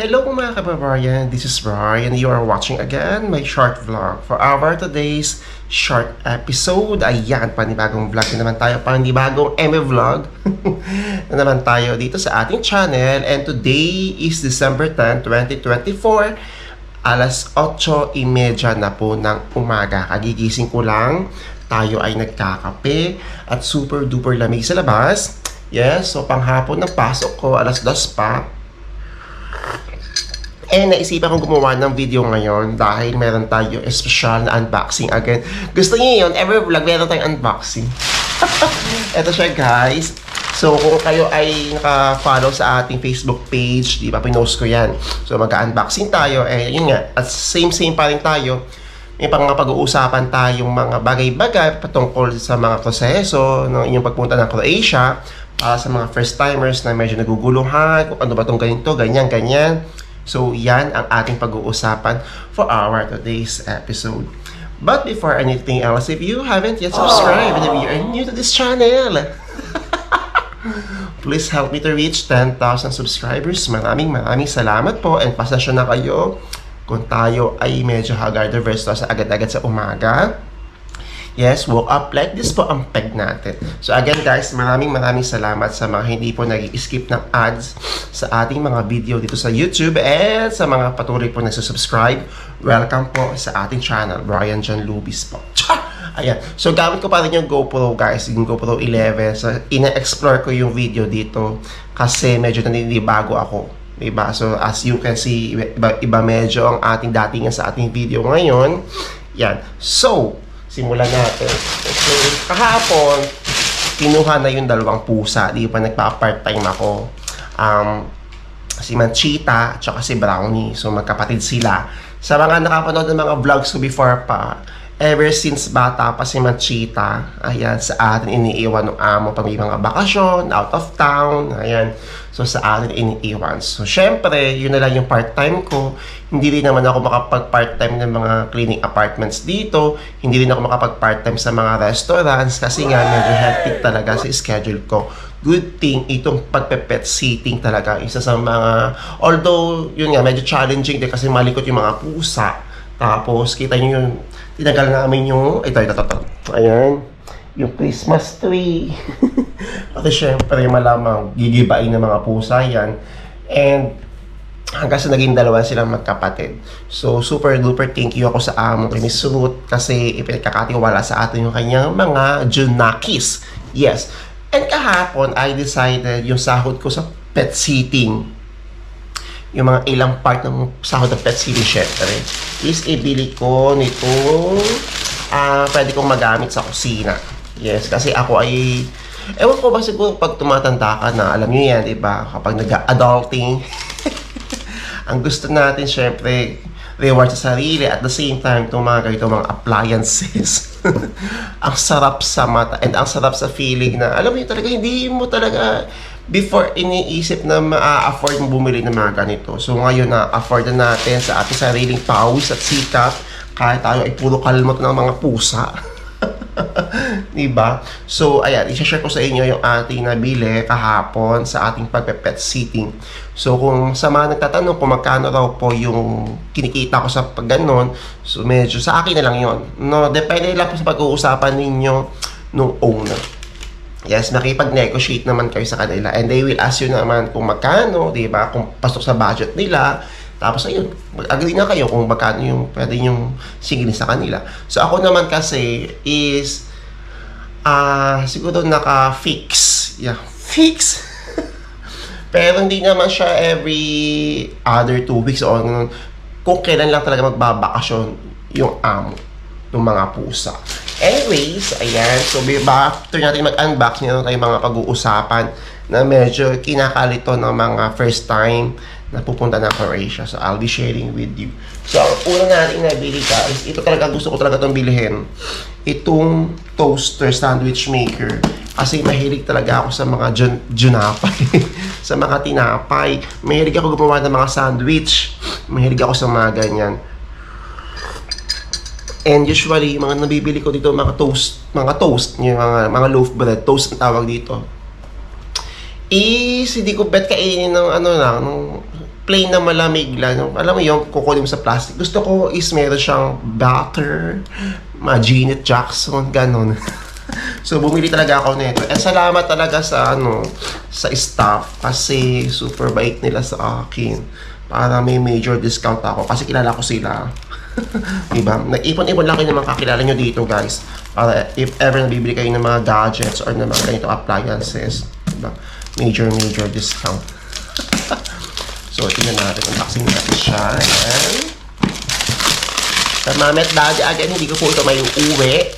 Hello mga kababayan, this is Brian. You are watching again my short vlog for our today's short episode. Ayan, panibagong vlog na naman tayo, panibagong ME vlog na naman tayo dito sa ating channel. And today is December 10, 2024. Alas 8.30 na po ng umaga. Kagigising ko lang. Tayo ay nagkakape at super duper lamig sa labas. Yes, so panghapon ng pasok ko, alas 2 pa. Eh, naisipan kong gumawa ng video ngayon dahil meron tayo special na unboxing again. Gusto niyo yun? Every vlog, meron tayong unboxing. Ito siya, guys. So, kung kayo ay naka-follow sa ating Facebook page, di ba, pinost ko yan. So, mag-unboxing tayo. Eh, yun nga, at same-same pa rin tayo. May pang pag-uusapan tayong mga bagay-bagay patungkol sa mga proseso ng inyong pagpunta ng Croatia para sa mga first-timers na medyo naguguluhan, kung ano ba itong ganito, ganyan, ganyan. So, yan ang ating pag-uusapan for our today's episode. But before anything else, if you haven't yet subscribed and if you are new to this channel, please help me to reach 10,000 subscribers. Maraming maraming salamat po and pasensya na kayo kung tayo ay medyo haggard-averse sa agad-agad sa umaga. Yes, woke up like this po ang peg natin. So again guys, maraming maraming salamat sa mga hindi po nag-skip ng ads sa ating mga video dito sa YouTube and sa mga patuloy po nagsusubscribe. Welcome po sa ating channel, Brian John Lubis po. Tsa! Ayan. So gamit ko pa rin yung GoPro guys, yung GoPro 11. So ina-explore ko yung video dito kasi medyo naninibago ako. Diba? So as you can see, iba, iba medyo ang ating datingan sa ating video ngayon. Yan. So, simulan natin. So, kahapon, kinuha na yung dalawang pusa. Di pa nagpa-part-time ako. Um, si Manchita at si Brownie. So, magkapatid sila. Sa mga nakapanood ng mga vlogs ko before pa, ever since bata pa si Manchita, ayan, sa atin iniiwan ng amo pag may mga bakasyon, out of town, ayan. So, sa atin iniiwan. So, syempre, yun na lang yung part-time ko. Hindi rin naman ako makapag-part-time ng mga cleaning apartments dito. Hindi rin ako makapag-part-time sa mga restaurants kasi nga medyo hectic talaga sa schedule ko. Good thing, itong pagpe-pet sitting talaga, isa sa mga, although, yun nga, medyo challenging din kasi malikot yung mga pusa. Tapos, kita nyo yung, tinagal namin yung, ito, ito, ito, ito. Ayan, yung Christmas tree. Kasi syempre, malamang gigibain ng mga pusa yan. And, hanggang sa naging dalawa silang magkapatid. So, super duper thank you ako sa amo kay Miss Ruth kasi ipinagkakatiwala sa atin yung kanyang mga junakis. Yes. And kahapon, I decided yung sahod ko sa pet sitting yung mga ilang part ng sahod ng pet sitting syempre is ibili ko nitong ah pwede kong magamit sa kusina. Yes, kasi ako ay ewan ko ba siguro pag tumatanda ka na, alam niyo yan, di ba? Kapag nag-adulting, ang gusto natin syempre reward sa sarili at the same time itong mga ganito mga appliances ang sarap sa mata and ang sarap sa feeling na alam mo yun talaga hindi mo talaga before iniisip na ma-afford mo bumili ng mga ganito so ngayon na afford na natin sa ating sariling pawis at sikap kahit tayo ay puro kalmot ng mga pusa diba? So, ayan, isa-share ko sa inyo yung ating nabili kahapon sa ating pagpe-pet sitting. So, kung sa mga nagtatanong kung magkano raw po yung kinikita ko sa pag ganon, so medyo sa akin na lang yon No, depende lang po sa pag-uusapan ninyo nung owner. Yes, makipag-negotiate naman kayo sa kanila and they will ask you naman kung magkano, di ba? Kung pasok sa budget nila. Tapos ayun, mag-agree na kayo kung magkano yung pwede yung singilin sa kanila. So ako naman kasi is ah siguro naka-fix. Yeah, fix. Pero hindi naman siya every other two weeks o. Kung kailan lang talaga magbabakasyon yung amo ng mga pusa. Anyways, ayan. So, ba, after natin mag-unbox, meron tayong mga pag-uusapan na medyo kinakalito ng mga first time na pupunta ng Croatia. So, I'll be sharing with you. So, ang una natin nabili guys, ito talaga gusto ko talaga itong bilhin. Itong toaster sandwich maker. Kasi mahilig talaga ako sa mga jun junapay. sa mga tinapay. Mahilig ako gumawa ng mga sandwich. Mahilig ako sa mga ganyan. And usually, mga nabibili ko dito, mga toast, mga toast, yung mga, mga loaf bread, toast ang tawag dito. Is, hindi ko bet kainin ng ano lang, ng plain na malamig lang. Yung- Alam mo yung kukunin mo sa plastic. Gusto ko is meron siyang butter, mga Janet Jackson, ganun. so, bumili talaga ako nito. And salamat talaga sa, ano, sa staff kasi super bait nila sa akin. Para may major discount ako kasi kilala ko sila. diba? Nag-ipon-ipon lang kayo ng mga kakilala nyo dito, guys. Para if ever nabibili kayo ng mga gadgets or ng mga ganito appliances, diba? Major, major discount. So, tingnan natin. Unboxing natin siya. Ayan. Sa mami at daddy, again, hindi ko po ito may uwi.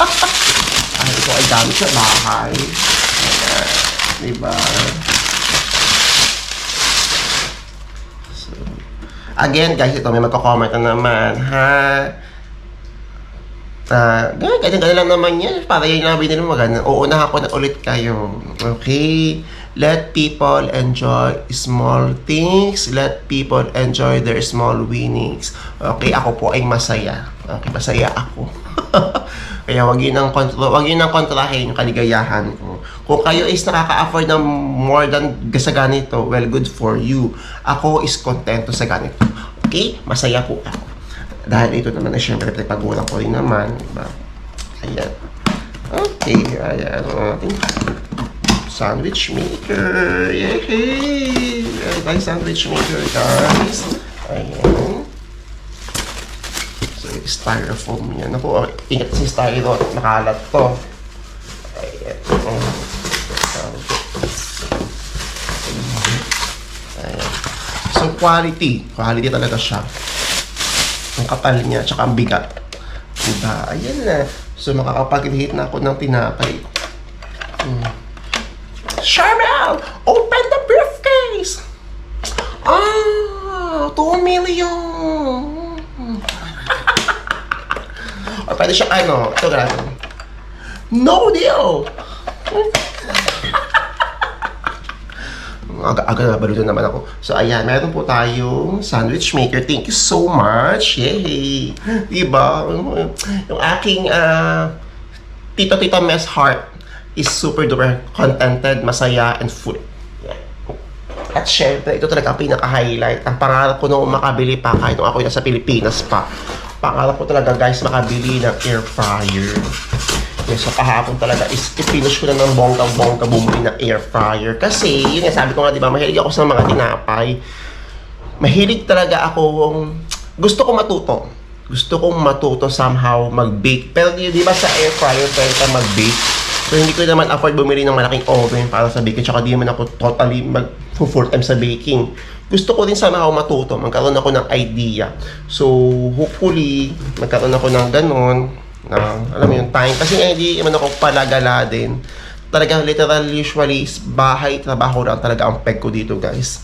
Ay, ito ay gamit sa bahay. Ayan. Diba? So, again, guys, ito may magko-comment na naman, ha? Ah, ganyan, ganyan, ganyan lang naman yan. Para yung nabi nila maganda. Uunahan ko na ulit kayo. Okay? Let people enjoy small things. Let people enjoy their small winnings. Okay? Ako po ay masaya. Okay? Masaya ako. Kaya wag yun ang kontra, wag yun ang kontrahin yung kaligayahan ko. Kung kayo is nakaka-afford ng more than sa ganito, well, good for you. Ako is contento sa ganito. Okay? Masaya po ako. Dahil ito naman ay syempre pagulang ko rin naman. Diba? Ayan. Okay. Ayan. Ating sandwich maker. Yay! Ayan tayo sandwich maker, guys. Ayan. Styrofoam yan. Ako, oh, ingat si styro. Nakalat to. Ayan. Ayan. So, quality. Quality talaga siya. Ang kapal niya, tsaka ang bigat. Diba? Ayan na. So, makakapag-hit na ako ng tinapay. Hmm. Charmel! Open the briefcase! Ah! 2 million! o, pwede siya, ano, ito gano'n. No deal! Baluto naman ako. So, ayan, meron po tayong sandwich maker. Thank you so much. Yay! Diba? Yung aking ah, tito-tito mess heart is super duper contented, masaya, and full. At syempre, ito talaga ang pinaka-highlight. Ang pangarap ko nung makabili pa kahit nung ako nasa Pilipinas pa. Pangarap ko talaga guys makabili ng air fryer. Yes, so kahapon talaga is ipinush ko na ng bonggang-bongga bumili ng air fryer. Kasi, yun nga sabi ko nga, di ba, mahilig ako sa mga tinapay. Mahilig talaga akong, gusto ko matuto. Gusto kong matuto somehow mag-bake. Pero di, ba sa air fryer pwede ka mag-bake? So, hindi ko naman afford bumili ng malaking oven para sa baking. Tsaka di naman ako totally mag full time sa baking. Gusto ko din somehow matuto. Magkaroon ako ng idea. So, hopefully, magkaroon ako ng ganon na alam mo yung time. Kasi nga hindi man ako palagala din. Talagang literal usually is bahay trabaho lang talaga ang peg ko dito guys.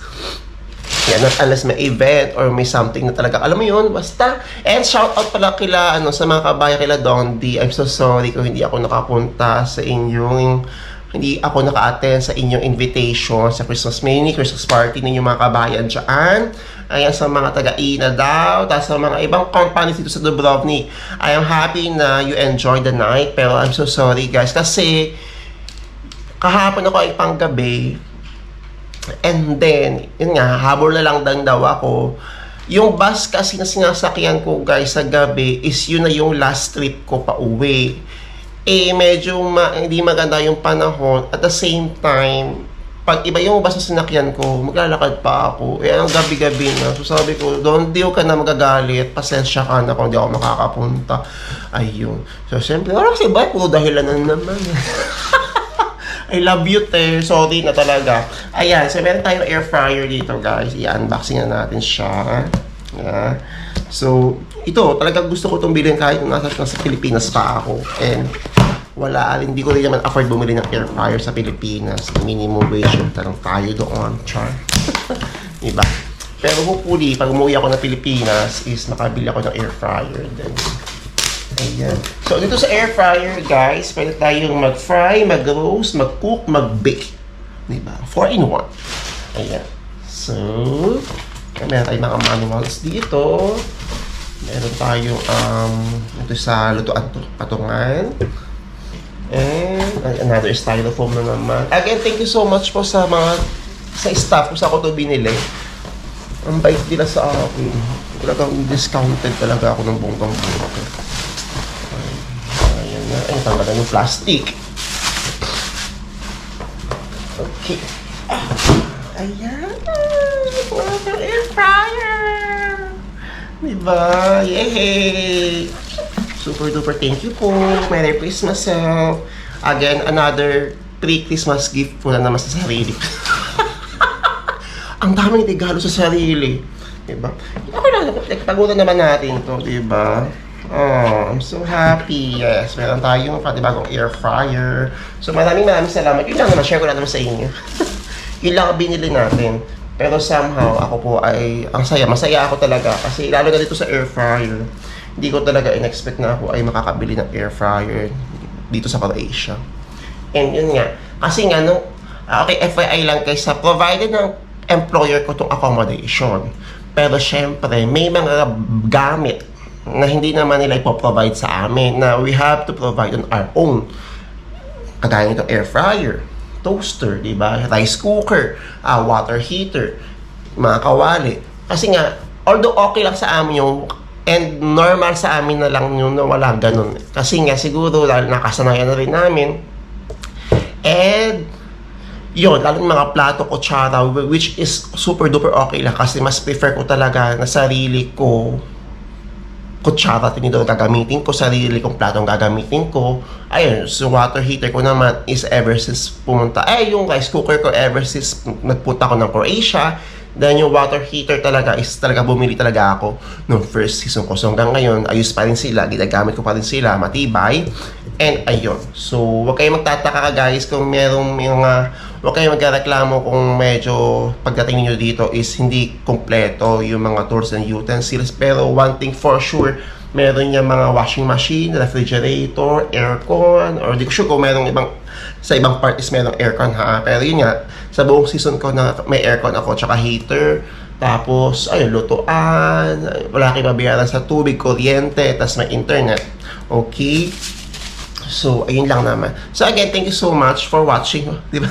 Yan not unless may event or may something na talaga. Alam mo yun basta. And shout out pala kila ano sa mga kabayan kila Dondi I'm so sorry kung hindi ako nakapunta sa inyong hindi ako naka-attend sa inyong invitation sa Christmas. Mini, Christmas party ninyo mga kabayan dyan. Ayan sa mga taga-ina daw, tapos sa mga ibang companies dito sa Dubrovnik. I am happy na you enjoy the night, pero I'm so sorry guys, kasi kahapon ako ay panggabi, and then, yun nga, habol na lang dang daw ako. Yung bus kasi na sinasakyan ko guys sa gabi is yun na yung last trip ko pa uwi. Eh medyo ma- hindi maganda yung panahon. At the same time pag iba yung bus na sinakyan ko, maglalakad pa ako. Eh, ang gabi-gabi na. So, sabi ko, doon, di ka na magagalit. Pasensya ka na kung di ako makakapunta. Ayun. So, siyempre, wala kasi ba? Puro dahilan na naman. I love you, te. Sorry na talaga. Ayan, so meron tayong air fryer dito, guys. I-unboxing na natin siya. Yeah. So, ito, talagang gusto ko itong bilhin kahit nasa, nasa Pilipinas pa ako. And, wala, hindi ko rin naman afford bumili ng air fryer sa Pilipinas. Minimum wage yung tanong tayo doon. Char. diba? Pero hopefully, pag umuwi ako ng Pilipinas, is makabili ako ng air fryer. Then, Ayan. So, dito sa air fryer, guys, pwede tayong mag-fry, mag-roast, mag-cook, mag-bake. Diba? 4 in 1. Ayan. So, meron tayong mga manuals dito. Meron tayong, um, ito sa lutuan to, patungan. And, another styrofoam na naman. Again, thank you so much po sa mga, sa staff kung sa ako ito binili. Ang bait nila sa akin. Talagang discounted talaga ako ng bonggang buo. Ayan na. Ay, tanggalan yung plastic. Okay. Ayan. Water air fryer. Diba? Yay! Super duper thank you po. Merry Christmas uh, Again, another pre-Christmas gift po na naman sa sarili. Ang daming regalo sa sarili. Diba? Okay lang, nagpagutan naman natin to, diba? Oh, I'm so happy. Yes, meron tayong pati bagong air fryer. So maraming maraming salamat. Yun lang naman, share ko lang naman sa inyo. Yun lang ang binili natin. Pero somehow, ako po ay, ang saya, masaya ako talaga. Kasi lalo na dito sa air fryer, hindi ko talaga in-expect na ako ay makakabili ng air fryer dito sa Croatia. And yun nga, kasi nga, no, ah, okay, FYI lang guys, sa provided ng employer ko itong accommodation. Pero syempre, may mga gamit na hindi naman nila ipoprovide sa amin na we have to provide on our own. Kagaya nito air fryer, toaster, di ba? Rice cooker, ah, water heater, mga kawali. Kasi nga, although okay lang sa amin yung and normal sa amin na lang yun na wala ganun. Kasi nga siguro nakasanayan na rin namin and yun, lalo yung mga plato, kutsara, which is super duper okay lang kasi mas prefer ko talaga na sarili ko kutsara tinidor gagamitin ko, sarili kong platong gagamitin ko. Ayun, so water heater ko naman is ever since pumunta. Eh, yung rice cooker ko ever since nagpunta ko ng Croatia. Then yung water heater talaga is talaga bumili talaga ako nung first season ko. So hanggang ngayon, ayos pa rin sila, ginagamit ko pa rin sila, matibay. And ayun. So, huwag kayong magtataka guys kung merong mga huwag kayong magreklamo kung medyo pagdating niyo dito is hindi kompleto yung mga tools and utensils. Pero one thing for sure, meron niya mga washing machine, refrigerator, aircon, or di ko sure kung merong ibang sa ibang part is merong aircon ha. Pero yun nga, sa buong season ko na may aircon ako, tsaka heater, tapos, ayun, lutuan, wala kang babayaran sa tubig, kuryente, tas may internet. Okay? So, ayun lang naman. So, again, thank you so much for watching. Di ba?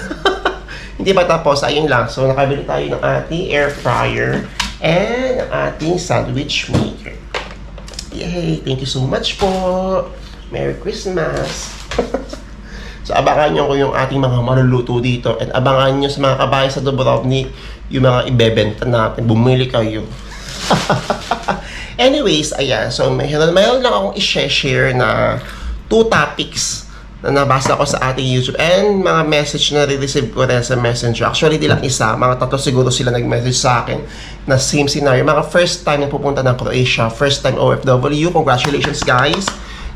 Hindi pa tapos, ayun lang. So, nakabili tayo ng ating air fryer and ng ating sandwich maker. Yay! Thank you so much po! Merry Christmas! so, abangan nyo ko yung ating mga maluluto dito and abangan nyo sa mga kabayan sa Dubrovnik yung mga ibebenta natin. Bumili kayo. Anyways, ayan. So, mayroon, mayroon lang akong i-share na two topics na nabasa ko sa ating YouTube and mga message na re-receive ko rin sa messenger. Actually, di lang isa. Mga tatlo siguro sila nag-message sa akin na same scenario. Mga first time na pupunta ng Croatia, first time OFW. Congratulations guys!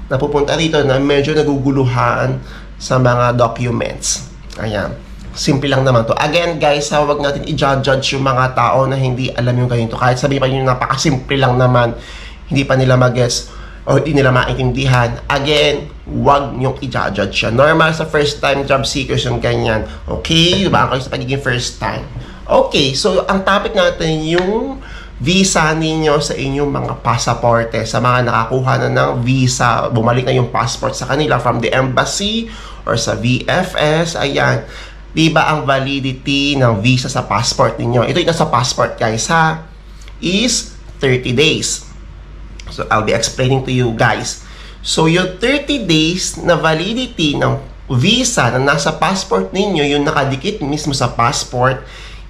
Na pupunta rito na medyo naguguluhan sa mga documents. Ayan. Simple lang naman to. Again, guys, ha, huwag natin i-judge yung mga tao na hindi alam yung ganito. Kahit sabi pa yun, napakasimple lang naman, hindi pa nila mag-guess o hindi nila maintindihan. Again, huwag niyong i-judge siya. Normal sa first time job seekers yung ganyan. Okay? Diba kayo sa pagiging first time? Okay, so ang topic natin yung visa ninyo sa inyong mga pasaporte. Sa mga nakakuha na ng visa, bumalik na yung passport sa kanila from the embassy or sa VFS. Ayan. Di ba ang validity ng visa sa passport ninyo? Ito yung sa passport guys ha. Is 30 days. So, I'll be explaining to you guys. So, yung 30 days na validity ng visa na nasa passport ninyo, yung nakadikit mismo sa passport,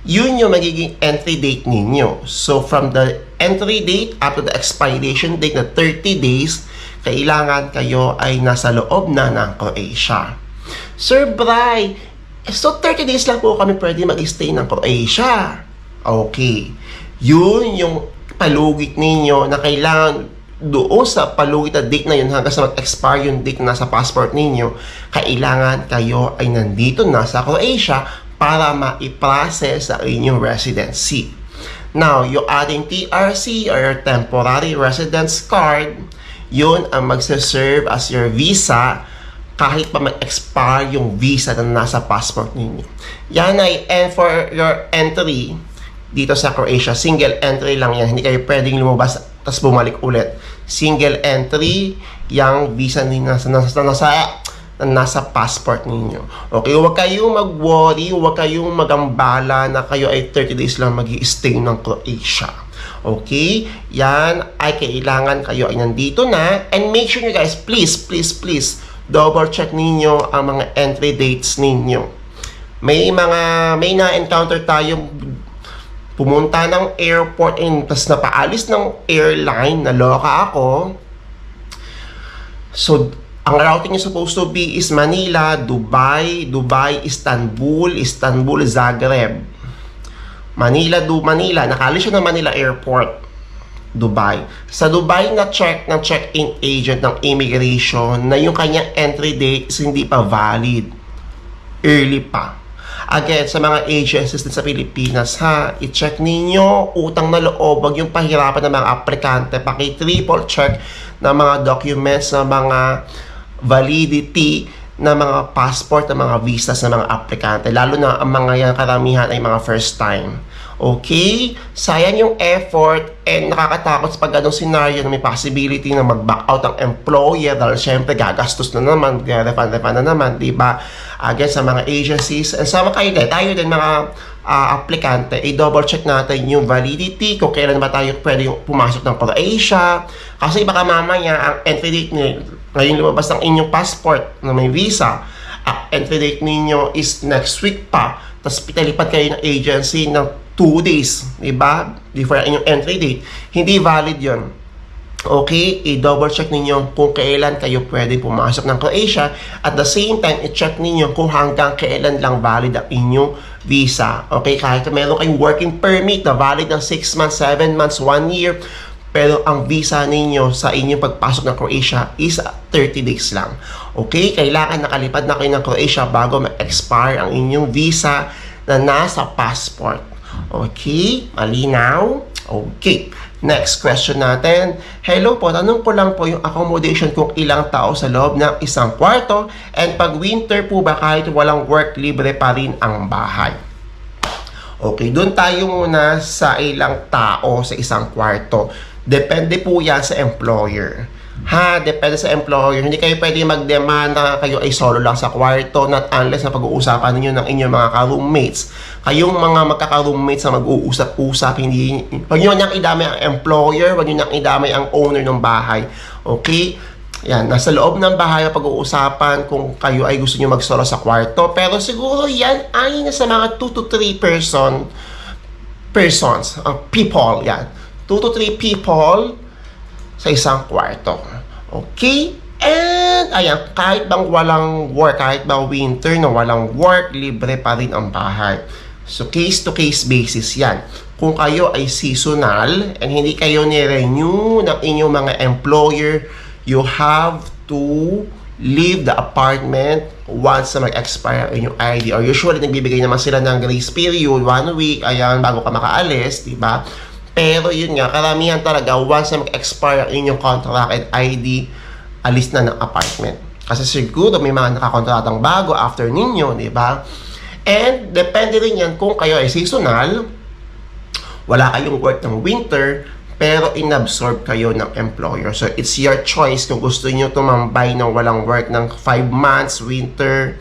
yun yung magiging entry date ninyo. So, from the entry date up to the expiration date na 30 days, kailangan kayo ay nasa loob na ng Croatia. Sir Bry, so 30 days lang po kami pwede mag-stay ng Croatia. Okay. Yun yung palugit ninyo na kailangan doon sa palugit na date na yun hanggang sa mag-expire yung date na nasa passport ninyo, kailangan kayo ay nandito na sa Croatia para ma-process sa inyong residency. Now, yung ating TRC or your Temporary Residence Card, yun ang magsaserve as your visa kahit pa mag-expire yung visa na nasa passport ninyo. Yan ay, and for your entry, dito sa Croatia, single entry lang yan. Hindi kayo pwedeng lumabas tapos bumalik ulit. Single entry, yung visa ni nasa, nasa, nasa na nasa passport ninyo. Okay, huwag kayong mag-worry, huwag kayong magambala na kayo ay 30 days lang mag stay ng Croatia. Okay? Yan ay kailangan kayo ay nandito na. And make sure nyo guys, please, please, please, double check ninyo ang mga entry dates ninyo. May mga, may na-encounter tayong pumunta ng airport and tas napaalis ng airline, naloka ako. So, ang routing niyo supposed to be is Manila, Dubai, Dubai, Istanbul, Istanbul, Zagreb. Manila, du Manila, nakalis siya ng Manila Airport, Dubai. Sa Dubai na check ng check-in agent ng immigration na yung kanyang entry date is hindi pa valid. Early pa. Again, sa mga agencies din sa Pilipinas, ha, i-check ninyo, utang na loob, wag yung pahirapan ng mga aplikante, paki-triple check ng mga documents, ng mga validity ng mga passport, ng mga visas ng mga aplikante. Lalo na ang mga yan, karamihan ay mga first time. Okay? Sayang yung effort and nakakatakot sa pag ganong scenario na may possibility na mag-back out ang employer dahil syempre gagastos na naman, refund-refund na naman, di ba? Again, sa mga agencies, and sa mga kayo, tayo din mga ah, aplikante, i-double check natin yung validity, kung kailan ba tayo pwede pumasok ng Croatia. Kasi baka mamaya, ang entry date niyo, ngayon lumabas ang inyong passport na may visa, ang entry date ninyo is next week pa, tapos pitalipat kayo ng agency ng 2 days, di ba? Before inyong entry date. Hindi valid yon. Okay, i-double check ninyo kung kailan kayo pwede pumasok ng Croatia. At the same time, i-check ninyo kung hanggang kailan lang valid ang inyong visa. Okay, kahit meron kayong working permit na valid ng 6 months, 7 months, 1 year, pero ang visa ninyo sa inyong pagpasok ng Croatia is 30 days lang. Okay, kailangan nakalipad na kayo ng Croatia bago ma-expire ang inyong visa na nasa passport. Okay, malinaw? Okay. Next question natin. Hello po, tanong ko lang po yung accommodation kung ilang tao sa loob ng isang kwarto and pag winter po ba kahit walang work, libre pa rin ang bahay? Okay, doon tayo muna sa ilang tao sa isang kwarto. Depende po yan sa employer. Ha, depende sa employer. Hindi kayo pwede mag-demand na kayo ay solo lang sa kwarto not unless na pag-uusapan ninyo ng inyong mga ka-roommates. Kayong mga magkaka-roommates na mag-uusap-usap, hindi, huwag nyo nang idamay ang employer, huwag nyo nang idamay ang owner ng bahay. Okay? Yan, nasa loob ng bahay pag-uusapan kung kayo ay gusto nyo mag-solo sa kwarto. Pero siguro yan ay nasa mga 2 to 3 person, persons, uh, people, yan. 2 to 3 people sa isang kwarto. Okay? And, ayan, kahit bang walang work, kahit bang winter na walang work, libre pa rin ang bahay. So, case-to-case basis yan. Kung kayo ay seasonal and hindi kayo ni-renew ng inyong mga employer, you have to leave the apartment once na mag-expire ang inyong ID. Or usually, nagbibigay naman sila ng grace period, one week, ayan, bago ka makaalis, di ba? Pero yun nga, karamihan talaga, once na mag-expire ang inyong contract and ID, alis na ng apartment. Kasi siguro may mga nakakontratang bago after ninyo, di ba? And depende rin yan kung kayo ay seasonal, wala kayong work ng winter, pero inabsorb kayo ng employer. So, it's your choice kung gusto niyo tumambay ng walang work ng 5 months, winter,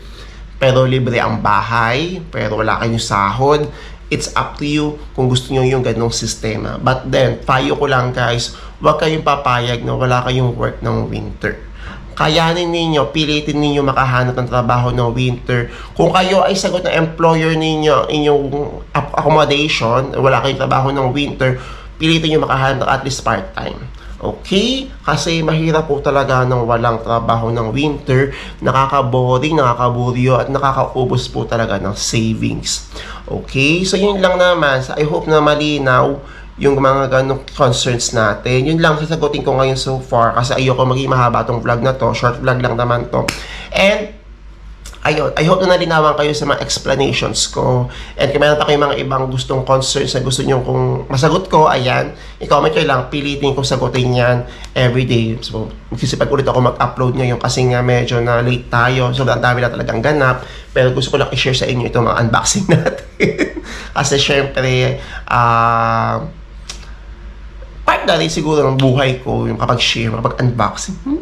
pero libre ang bahay, pero wala kayong sahod. It's up to you kung gusto niyo yung ganong sistema. But then, payo ko lang guys, huwag kayong papayag na wala kayong work ng winter. Kayanin ninyo, pilitin ninyo makahanap ng trabaho ng winter. Kung kayo ay sagot ng employer ninyo, inyong accommodation, wala kayong trabaho ng winter, pilitin nyo makahanap at least part-time. Okay? Kasi mahirap po talaga ng walang trabaho ng winter, nakaka-boring, nakakaburyo, at nakakaubos po talaga ng savings. Okay? So yun lang naman. I hope na malinaw yung mga ganong concerns natin. Yun lang sasagutin ko ngayon so far kasi ayoko maging mahaba tong vlog na to. Short vlog lang naman to. And ayun, I hope na nalinawan kayo sa mga explanations ko. And kung meron pa kayong mga ibang gustong concerns na gusto nyo kung masagot ko, ayan, i-comment nyo lang, pilitin ko sagutin yan everyday. So, magsisipag ulit ako mag-upload ngayon kasi nga medyo na late tayo. Sobrang dami na talagang ganap. Pero gusto ko lang i-share sa inyo itong mga unboxing natin. kasi syempre, ah... part na rin siguro ng buhay ko yung kapag share, kapag unboxing.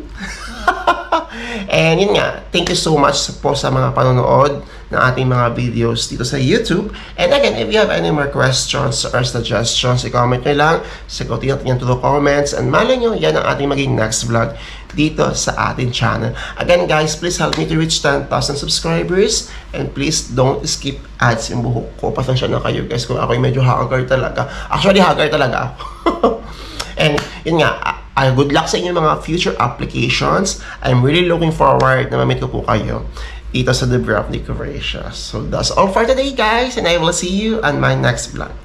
And yun nga, thank you so much po sa mga panonood ng ating mga videos dito sa YouTube. And again, if you have any more questions or suggestions, i-comment nyo lang. Sagutin natin yan to the comments. And malay nyo, yan ang ating maging next vlog dito sa ating channel. Again guys, please help me to reach 10,000 subscribers. And please don't skip ads yung buhok ko. Pasensya na kayo guys kung ako'y medyo haggard talaga. Actually, haggard talaga ako. And yun nga, uh, good luck sa inyong mga future applications. I'm really looking forward na mamit ko po kayo dito sa of Decoration. So that's all for today guys and I will see you on my next vlog.